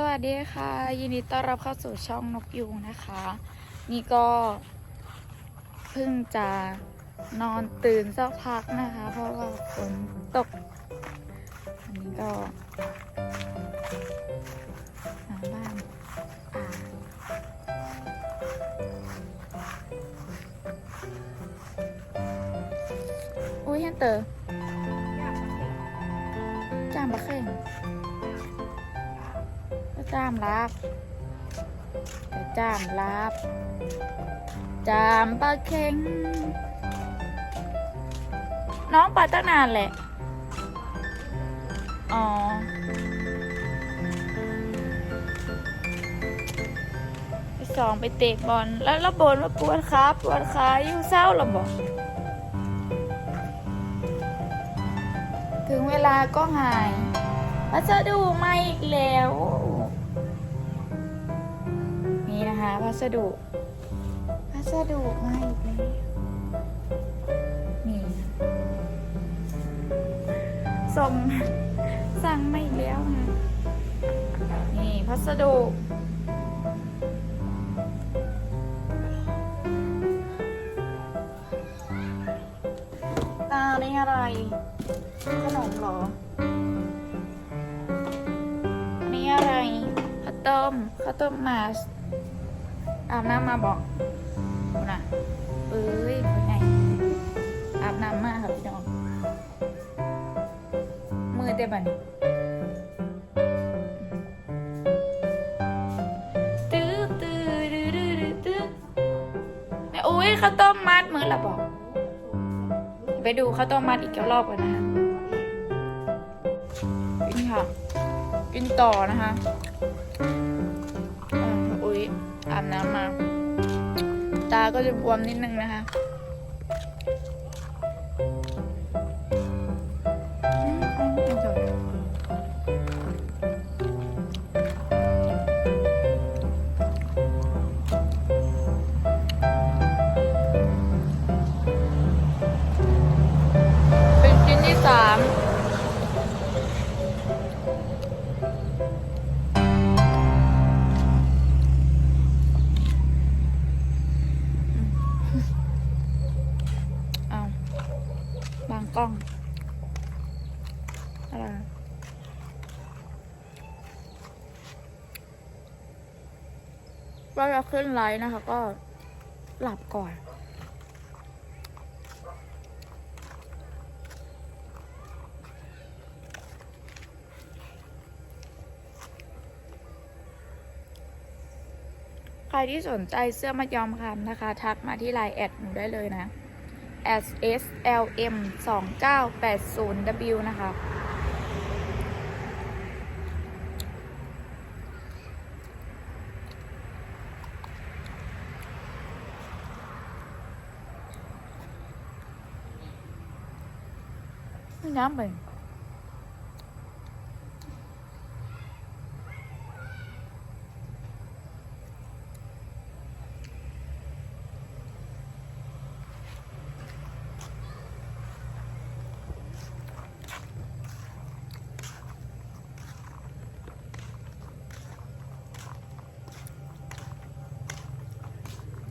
สวัสดีค่ะ ยินดีต้อนรับเข้าสู่ช่องนกยูงนะคะ นี่ก็เพิ่งจะนอนตื่นสักพักนะคะ เพราะว่าฝนตก อันนี้ก็หาบ้านอ่าอุ้ยเฮนเตอร์จ้างบะเข่ง จ้ามรับก็จามรับจามปลาเค็ง น้องไปตั้งนานแหละ อ๋อ ไปสองไปเตะบอล แล้วระบนว่าปวดขาปวดขาอยู่เศร้าหรอบอกถึงเวลาก็หายพัสดุมาอีกแล้วะพัสดุ พัสดุมาอีกแล้วนี่ส่งสั่งมาอีกแล้วนะนี่พัสดุตานี่อะไร ขนมเหรอในอะไรข้าวต้มข้าวต้มมาส อาบน้ำมาบอกนะเอ้ยเป็นไง อาบน้ำมาครับพี่น้อง มือเต็มบันตื้อตื้อตื้อตื้อตื้อตื้อแม่อุ้ยข้าวต้มมัดมือละบอก ไปดูข้าวต้มมัดอีกรอบกันนะคะกินค่ะ กินต่อนะคะ อาบน้ำมา ตาก็จะบวมนิดนึงนะคะ กล้องอะไรว่าจะขึ้นไลฟ์นะคะ ก็หลับก่อนใครที่สนใจเสื้อมัดยอมคำนะคะ ทักมาที่ไลน์แอดหนูได้เลยนะ S S L M 2 9 8 0 W นะคะ น้ำไป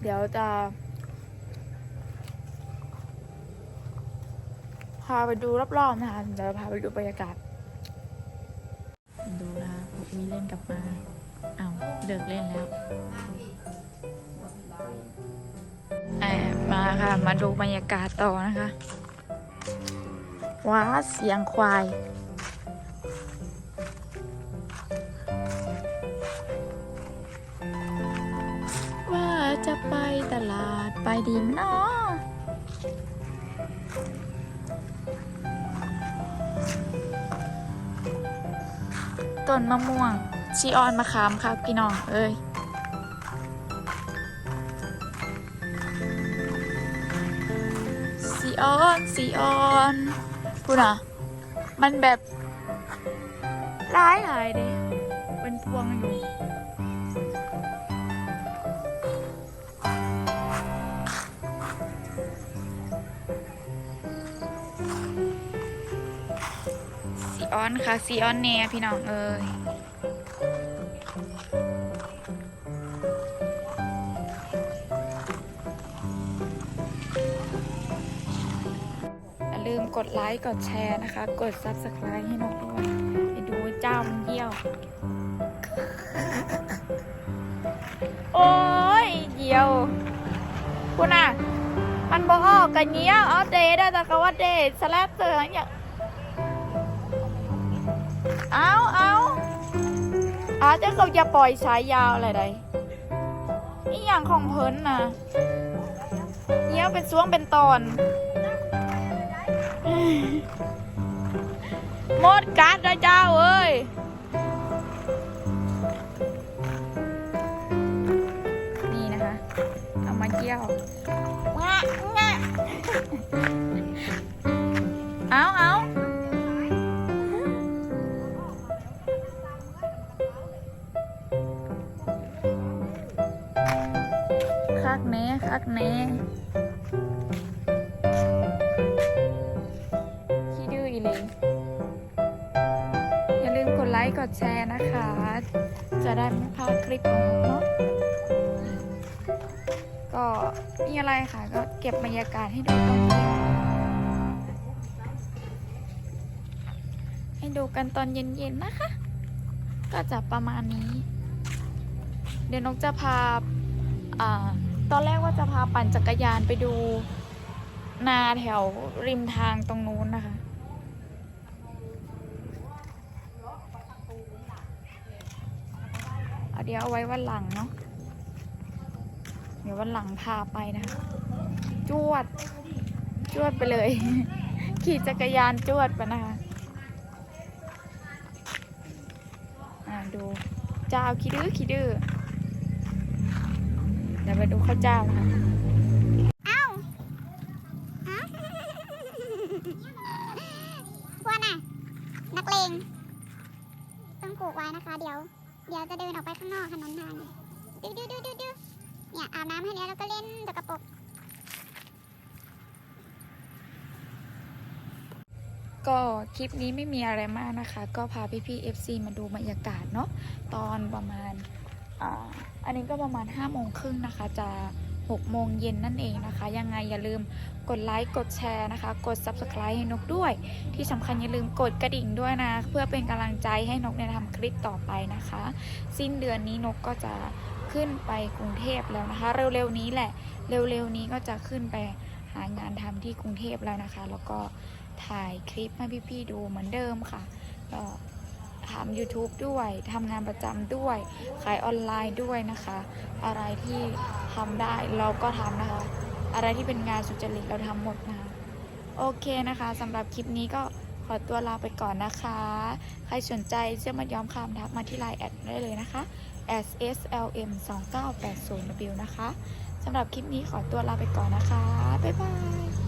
เดี๋ยวจะพาไปดูรอบๆนะคะเดี๋ยวพาไปดูบรรยากาศ ดูนะคะมีเล่นกลับมาเอา้าเลิกเล่นแล้วแอบมาค่ะ มาดูบรรยากาศต่อนะคะ ว้าเสียงควาย ไปดินเนาะต้นมะม่วง ชีออนมะขามครับพี่น้อง เอ้ยซีออนซีออนพูดนะมันแบบ ร้ายหลายเด้เป็นพวงอยู่ ออนค่ะซีออนเน่พี่น้องเอ้ยอย่าลืมกดไลค์กดแชร์นะคะ กด subscribe ให้นกด้วยไปดูเจ้ามันเยี่ยว โอ้ยเยี่ยวคุณอะ มันบอกออกกันเงี้ยเอเดทอะแต่ก็ว่าเดทสแลบเสืออย่าง เอาเอาอาจจะเขาจะปล่อยสายยาวอะไรใดนี่อย่างของเพิ่นนะเงี้ยวเป็นช่วงเป็นตอนหมดกัดแล้วเจ้าเอ้ยนี่นะคะ เอามาเกี่ยวงะงะเอา คักแน่คักแน่ขี้ดื้ออีเลยอย่าลืมกดไลค์กดแชร์นะคะ จะได้ไม่พลาดคลิปของเราเนาะก็มีอะไรค่ะ ก็เก็บบรรยากาศให้ดูตอนเย็นให้ดูกันตอนเย็นๆนะคะ ก็จะประมาณนี้ เดี๋ยวนกจะพาอ่า ตอนแรกว่าจะพาปั่นจักรยานไปดู นาแถวริมทางตรงนู้นนะคะเอาเดี๋ยวเอาไว้วันหลังเนาะ เดี๋ยววันหลังพาไปนะคะ จวด จวดไปเลย ขี่จักรยานจวดไปนะคะอ่าดู เจ้าขี้ดื้อขี้ดื้อ ดี๋ยวไปดูข้าวเจ้านะคะพวกน่ะ นักเลง ต้องผูกไว้นะคะ เดี๋ยว เดี๋ยวจะเดินออกไปข้างนอกถนนทางเนี่ยดูดูดูดูดูเนี่ยอาบน้ำให้แล้วแล้วก็เล่นตะกระปรกก็คลิปนี้ไม่มีอะไรมากนะคะ ก็พาพี่ๆ FC มาดูบรรยากาศเนาะตอนประมาณ อันนี้ก็ประมาณ5้าโมงครึ่งนะคะ จะ6โมงเย็นนั่นเองนะคะ ยังไงอย่าลืมกดไลค์กดแชร์นะคะ กด Subscribe ให้นกด้วย ที่สำคัญอย่าลืมกดกระดิ่งด้วยนะ เพื่อเป็นกำลังใจให้นกเนี่ยทำคลิปต่อไปนะคะ สิ้นเดือนนี้นกก็จะขึ้นไปกรุงเทพแล้วนะคะ เร็วๆนี้แหละ เร็วๆนี้ก็จะขึ้นไปหางานทำที่กรุงเทพแล้วนะคะ แล้วก็ถ่ายคลิปให้พี่ๆดูเหมือนเดิมค่ะก็ ทำ YouTube ด้วยทำงานประจำด้วย ขายออนไลน์ด้วยนะคะ อะไรที่ทำได้เราก็ทำนะคะ อะไรที่เป็นงานสุจริตเราทำหมดนะคะ โอเคนะคะสำหรับคลิปนี้ก็ขอตัวลาไปก่อนนะคะ ใครสนใจเสื้อมัดย้อมคำทักมาที่ไลน์แอดได้เลยนะคะ s s l m 2 9 8 0 w นะคะสำหรับคลิปนี้ขอตัวลาไปก่อนนะคะ บ๊ายบาย